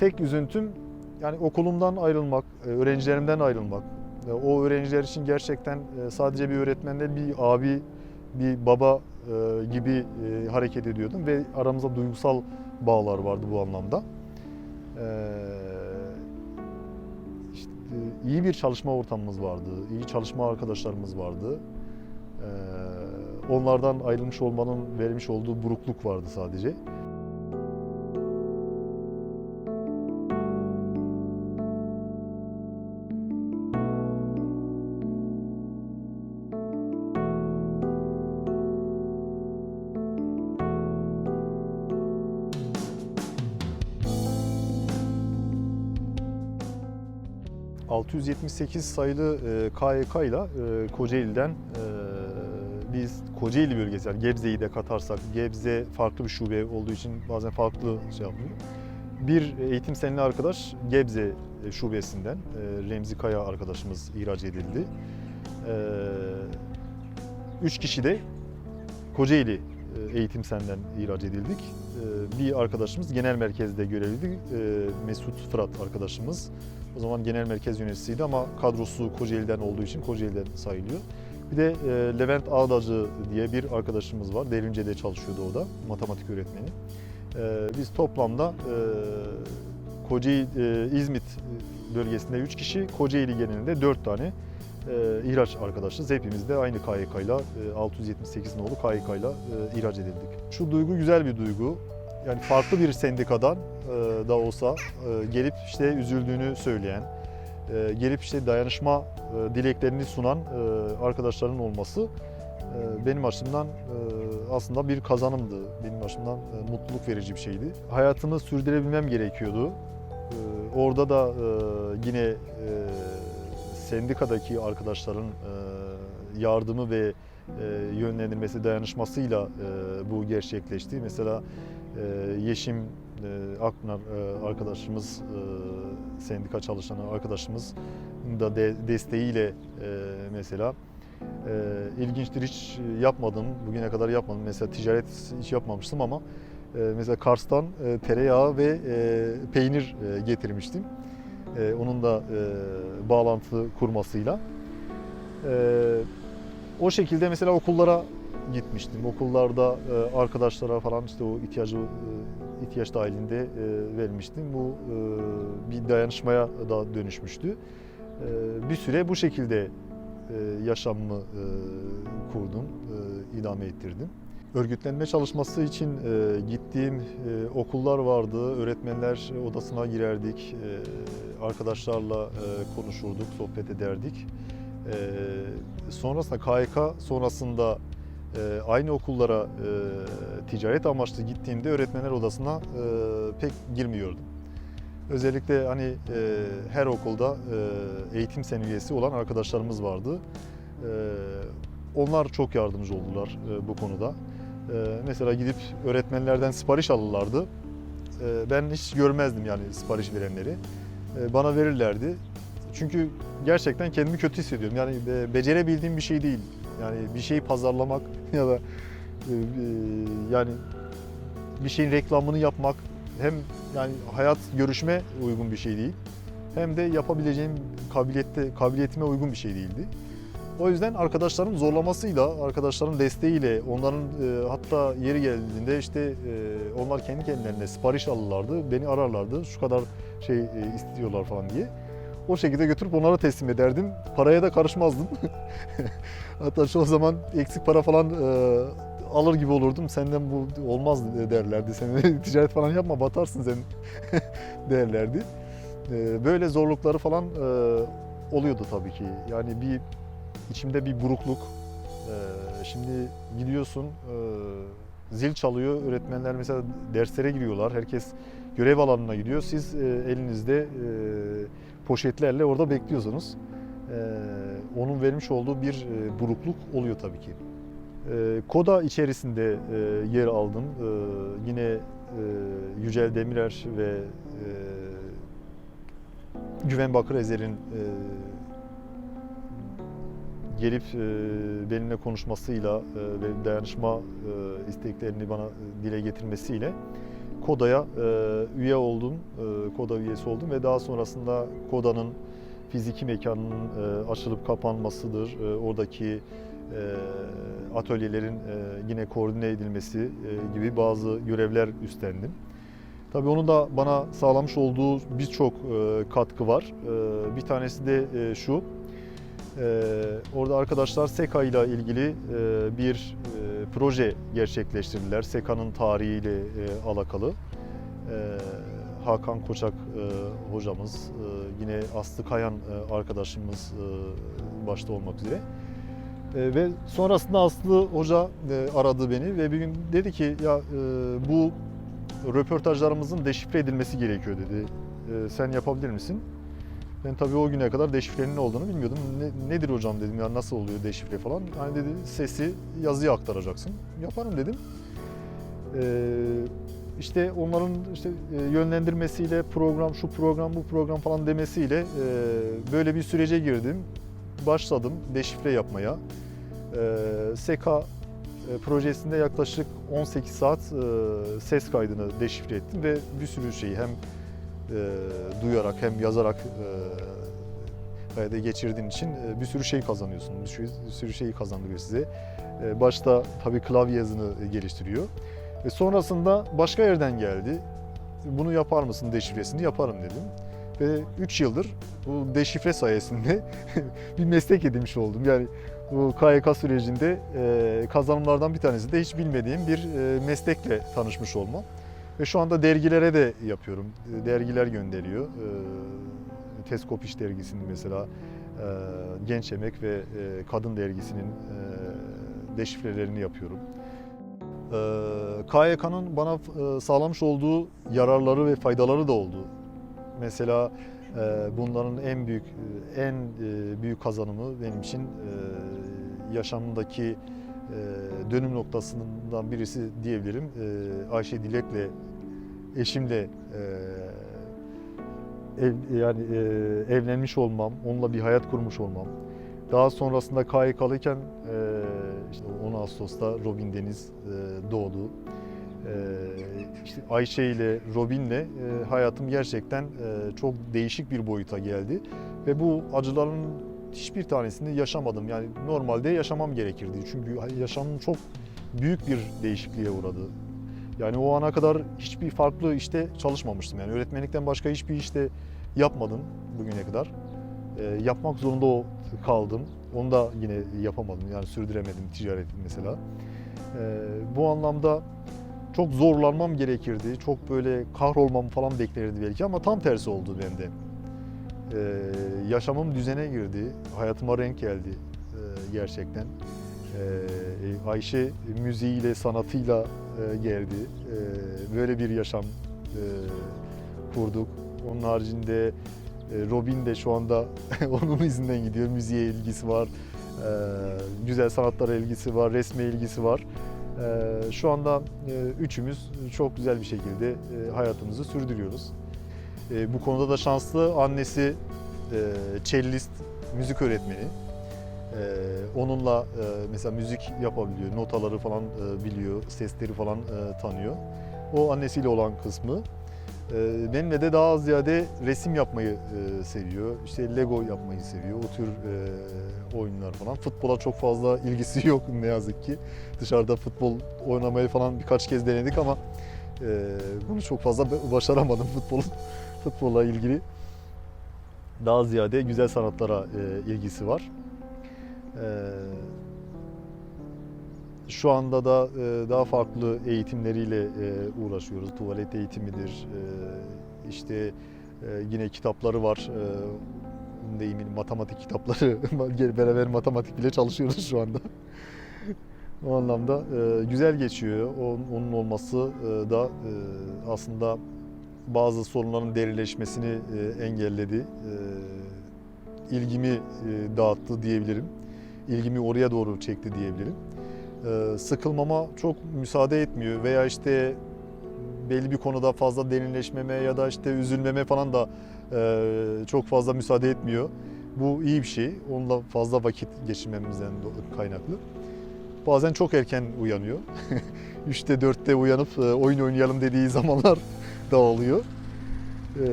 tek üzüntüm yani okulumdan ayrılmak, e, öğrencilerimden ayrılmak. E, O öğrenciler için gerçekten e, sadece bir öğretmen değil, bir abi, bir baba gibi hareket ediyordum ve aramızda duygusal bağlar vardı bu anlamda. İşte, iyi bir çalışma ortamımız vardı, iyi çalışma arkadaşlarımız vardı. Onlardan ayrılmış olmanın vermiş olduğu burukluk vardı sadece. ...678 sayılı e, KYK ile e, Kocaeli'den e, biz Kocaeli bölgesi yani Gebze'yi de katarsak Gebze farklı bir şube olduğu için bazen farklı şey yapıyor. Bir eğitim senli arkadaş Gebze e, şubesinden e, Remzi Kaya arkadaşımız ihraç edildi. E, Üç kişi de Kocaeli e, eğitim senden ihraç edildik. E, Bir arkadaşımız genel merkezde görevliydi. E, Mesut Fırat arkadaşımız. O zaman genel merkez yöneticisiydi ama kadrosu Kocaeli'den olduğu için Kocaeli'den sayılıyor. Bir de e, Levent Ağdacı diye bir arkadaşımız var. Derince'de çalışıyordu o da, matematik öğretmeni. E, biz toplamda e, Kocaeli, e, İzmit bölgesinde 3 kişi, Kocaeli genelinde 4 tane e, ihraç arkadaşız. Hepimiz de aynı KYK ile, e, 678 nolu KYK ile ihraç edildik. Şu duygu güzel bir duygu. Yani farklı bir sendikadan e, da olsa e, gelip işte üzüldüğünü söyleyen, e, gelip işte dayanışma e, dileklerini sunan e, arkadaşların olması e, benim açımdan e, aslında bir kazanımdı. Benim açımdan e, mutluluk verici bir şeydi. Hayatımı sürdürebilmem gerekiyordu. E, Orada da e, yine e, sendikadaki arkadaşların e, yardımı ve e, yönlendirmesi, dayanışmasıyla e, bu gerçekleşti. Mesela Yeşim e, Akpınar e, arkadaşımız, e, sendika çalışanı arkadaşımız da de, desteğiyle mesela ilginçtir hiç yapmadım, bugüne kadar yapmadım. Mesela ticaret hiç yapmamıştım ama mesela Kars'tan tereyağı ve peynir getirmiştim. Onun da bağlantı kurmasıyla. O şekilde mesela okullara gitmiştim. Okullarda e, arkadaşlara falan işte o ihtiyacı e, ihtiyaç dahilinde e, vermiştim. Bu e, bir dayanışmaya da dönüşmüştü. E, bir süre bu şekilde e, yaşamımı e, kurdum, e, idame ettirdim. Örgütlenme çalışması için e, gittiğim e, okullar vardı. Öğretmenler odasına girerdik. E, arkadaşlarla e, konuşurduk, sohbet ederdik. E, sonrasında KYK sonrasında e, aynı okullara e, ticaret amaçlı gittiğimde öğretmenler odasına e, pek girmiyordum. Özellikle hani e, her okulda eğitim sen üyesi olan arkadaşlarımız vardı. Onlar çok yardımcı oldular bu konuda. Mesela gidip öğretmenlerden sipariş alırlardı. Ben hiç görmezdim yani sipariş verenleri. Bana verirlerdi. Çünkü gerçekten kendimi kötü hissediyorum. Yani be- becerebildiğim bir şey değil. Yani bir şeyi pazarlamak ya da e, yani bir şeyin reklamını yapmak hem yani hayat görüşme uygun bir şey değil. Hem de yapabileceğim kabiliyette kabiliyetime uygun bir şey değildi. O yüzden arkadaşların zorlamasıyla, arkadaşların desteğiyle, onların e, hatta yeri geldiğinde işte e, onlar kendi kendilerine sipariş alırlardı, beni ararlardı. Şu kadar şey e, istiyorlar falan diye. O şekilde götürüp onlara teslim ederdim. Paraya da karışmazdım. hatta şu zaman eksik para falan e, alır gibi olurdum. Senden bu olmaz derlerdi. Sen ticaret falan yapma batarsın sen derlerdi. E, böyle zorlukları falan e, oluyordu tabii ki. Yani bir içimde bir burukluk. E, şimdi gidiyorsun e, zil çalıyor. Öğretmenler mesela derslere giriyorlar. Herkes görev alanına gidiyor. Siz e, elinizde e, poşetlerle orada bekliyorsunuz. E, onun vermiş olduğu bir e, burukluk oluyor tabii ki. E, Koda içerisinde e, yer aldım. E, yine e, Yücel Demirer ve Güven Bakırezer'in e, gelip benimle konuşmasıyla ve dayanışma isteklerini bana dile getirmesiyle KODA'ya e, üye oldum, e, KODA üyesi oldum ve daha sonrasında KODA'nın fiziki mekanının e, açılıp kapanmasıdır, e, oradaki e, atölyelerin e, yine koordine edilmesi e, gibi bazı görevler üstlendim. Tabii onun da bana sağlamış olduğu birçok e, katkı var. E, bir tanesi de e, şu, e, orada arkadaşlar SEKA ile ilgili e, bir e, proje gerçekleştirdiler. SEKA'nın tarihiyle e, alakalı. E, Hakan Koçak e, hocamız, e, yine Aslı Kayan e, arkadaşımız e, başta olmak üzere. E, ve sonrasında Aslı Hoca e, aradı beni ve bir gün dedi ki ya e, bu röportajlarımızın deşifre edilmesi gerekiyor dedi. E, sen yapabilir misin? Ben tabii o güne kadar deşifrenin ne olduğunu bilmiyordum. Ne, nedir hocam dedim ya nasıl oluyor deşifre falan. Hani dedi sesi yazıya aktaracaksın. Yaparım dedim. Ee, işte onların işte e, yönlendirmesiyle program şu program bu program falan demesiyle e, böyle bir sürece girdim. Başladım deşifre yapmaya. Ee, SEKA e, projesinde yaklaşık 18 saat e, ses kaydını deşifre ettim ve bir sürü şeyi hem e, duyarak hem yazarak e, kayda geçirdiğin için e, bir sürü şey kazanıyorsun. Bir sürü, bir sürü şeyi kazandırıyor size. E, başta tabii klavye yazını geliştiriyor. Ve sonrasında başka yerden geldi. Bunu yapar mısın deşifresini? Yaparım dedim. Ve 3 yıldır bu deşifre sayesinde bir meslek edinmiş oldum. Yani bu KYK sürecinde e, kazanımlardan bir tanesi de hiç bilmediğim bir e, meslekle tanışmış olmam. Ve şu anda dergilere de yapıyorum. E, Dergiler gönderiyor. E, Teskop İş dergisinin mesela e, Genç Emek ve e, Kadın dergisinin e, deşifrelerini yapıyorum. E, KYK'nın bana sağlamış olduğu yararları ve faydaları da oldu. Mesela bunların en büyük en büyük kazanımı benim için yaşamımdaki e, dönüm noktasından birisi diyebilirim. Ayşe Dilek'le eşimle e, ev, yani e, evlenmiş olmam, onunla bir hayat kurmuş olmam. Daha sonrasında KYK'lıyken e, işte 10 Ağustos'ta Robin Deniz e, doğdu. E, işte Ayşe ile Robin'le e, hayatım gerçekten e, çok değişik bir boyuta geldi ve bu acıların hiçbir tanesini yaşamadım. Yani normalde yaşamam gerekirdi. Çünkü yaşamım çok büyük bir değişikliğe uğradı. Yani o ana kadar hiçbir farklı işte çalışmamıştım. Yani öğretmenlikten başka hiçbir işte yapmadım bugüne kadar. E, yapmak zorunda kaldım. Onu da yine yapamadım. Yani sürdüremedim ticareti mesela. E, bu anlamda çok zorlanmam gerekirdi. Çok böyle kahrolmam falan beklenirdi belki ama tam tersi oldu bende. Ee, yaşamım düzene girdi. Hayatıma renk geldi e, gerçekten. Ee, Ayşe müziğiyle, sanatıyla e, geldi. Ee, böyle bir yaşam e, kurduk. Onun haricinde e, Robin de şu anda onun izinden gidiyor. Müziğe ilgisi var. Güzel sanatlara ilgisi var, resme ilgisi var. Ee, şu anda e, üçümüz çok güzel bir şekilde e, hayatımızı sürdürüyoruz. E, bu konuda da şanslı annesi e, cellist, müzik öğretmeni. E, onunla e, mesela müzik yapabiliyor, notaları falan e, biliyor, sesleri falan e, tanıyor. O annesiyle olan kısmı. E, benimle de daha ziyade resim yapmayı seviyor, işte Lego yapmayı seviyor, o tür oyunlar falan. Futbola çok fazla ilgisi yok ne yazık ki. Dışarıda futbol oynamayı falan birkaç kez denedik ama bunu çok fazla başaramadım futbolun futbolla ilgili. Daha ziyade güzel sanatlara ilgisi var. E, şu anda da e, daha farklı eğitimleriyle e, uğraşıyoruz. Tuvalet eğitimidir, e, işte yine kitapları var. Deyimin matematik kitapları, beraber matematik bile çalışıyoruz şu anda. o anlamda güzel geçiyor. Onun, olması da aslında bazı sorunların derileşmesini engelledi. İlgimi dağıttı diyebilirim. İlgimi oraya doğru çekti diyebilirim. E, sıkılmama çok müsaade etmiyor veya işte belli bir konuda fazla derinleşmeme ya da işte üzülmeme falan da e, çok fazla müsaade etmiyor. Bu iyi bir şey. Onunla fazla vakit geçirmemizden kaynaklı. Bazen çok erken uyanıyor. 3'te 4'te uyanıp e, oyun oynayalım dediği zamanlar da oluyor. E,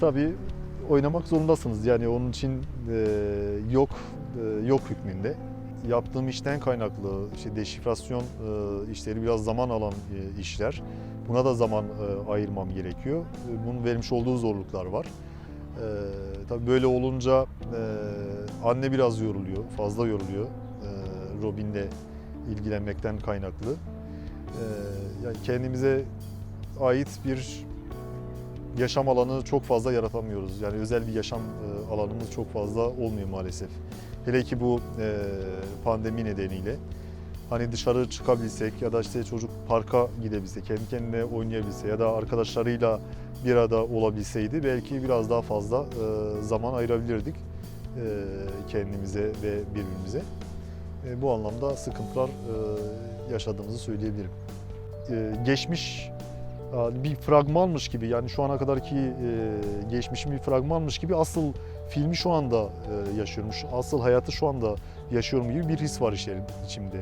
tabii oynamak zorundasınız. Yani onun için e, yok yok hükmünde. Yaptığım işten kaynaklı işte deşifrasyon e, işleri biraz zaman alan e, işler. Buna da zaman e, ayırmam gerekiyor. E, Bunun vermiş olduğu zorluklar var. E, tabii böyle olunca e, anne biraz yoruluyor, fazla yoruluyor. E, Robin'le ilgilenmekten kaynaklı. E, yani kendimize ait bir yaşam alanı çok fazla yaratamıyoruz. Yani özel bir yaşam e, alanımız çok fazla olmuyor maalesef. Hele ki bu e, pandemi nedeniyle. Hani dışarı çıkabilsek ya da işte çocuk parka gidebilse, kendi kendine oynayabilse ya da arkadaşlarıyla bir arada olabilseydi belki biraz daha fazla e, zaman ayırabilirdik kendimize ve birbirimize. Bu anlamda sıkıntılar yaşadığımızı söyleyebilirim. Geçmiş bir fragmanmış gibi yani şu ana kadarki e, geçmişim bir fragmanmış gibi asıl filmi şu anda e, yaşıyormuş, asıl hayatı şu anda yaşıyorum gibi bir his var içimde.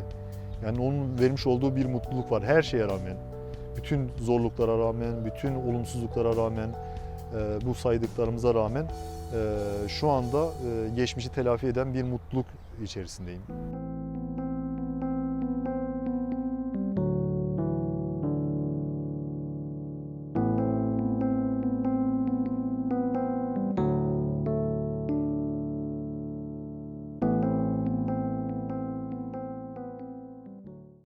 Yani onun vermiş olduğu bir mutluluk var her şeye rağmen. Bütün zorluklara rağmen, bütün olumsuzluklara rağmen, e, bu saydıklarımıza rağmen e, şu anda e, geçmişi telafi eden bir mutluluk içerisindeyim.